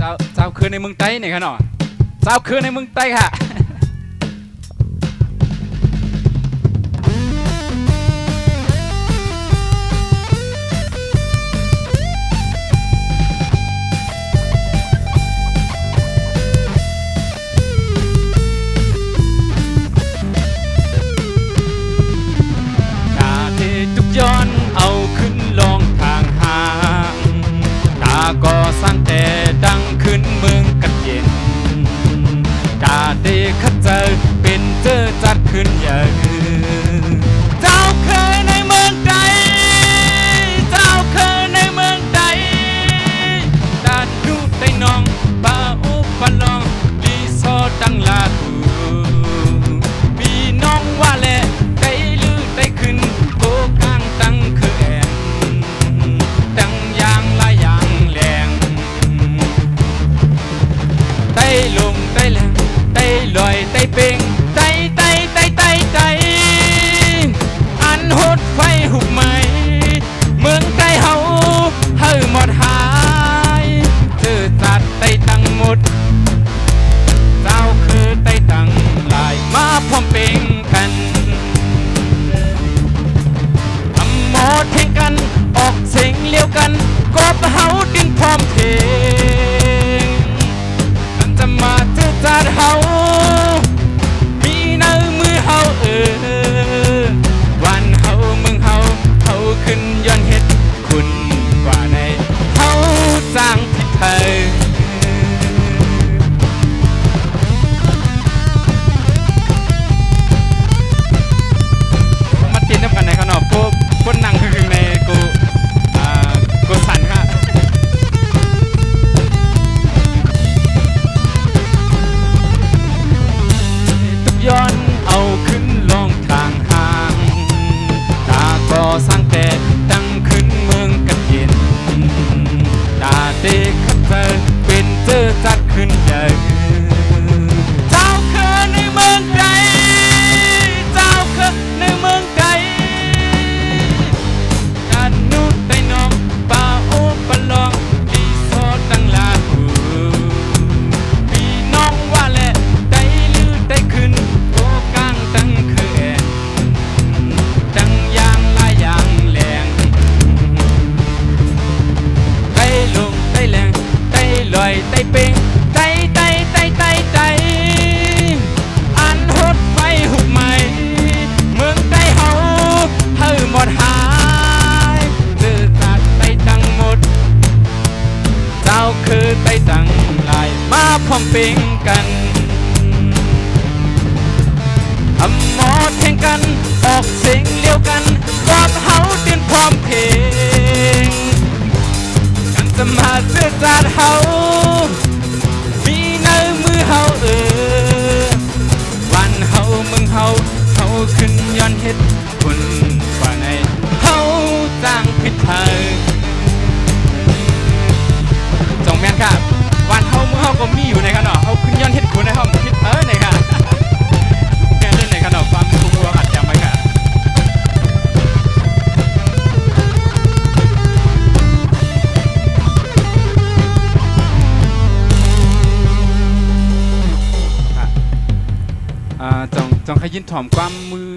สาวสาคืนในเมืองไต้เนี่ยค่ะเจ้าคืนในเมืองไต้ค่ะย้อนเอาขึ้นลงทางห่างตาก็สร้างแต่ นาตีขึ้นเธอปินเจอจัดขึ้นใหญ่ เป่งใจใจใจไตไตอันหดไปหุบใหม่เมืองใจเฮาเฮาหมดหายซื่อสัตย์ไปตั้งหมด เจ้าคือไตตั้งหลายมาพร้อมเป่งกันอมอดแข่งกันออกเสียง มหัศจรรย์เฮามีในมือเฮาเออวันเฮาเมึงเฮาเฮาขึ้นย้อนเฮ็ดคนกว่าในเฮาจ้างพิธาจงแม่นครับวันเฮาเมือเฮาก็มีอยู่ในขันเนาะเฮาขึ้นย้อนเฮ็ดคนนะครับ ต้องขยินถ่อมความมือ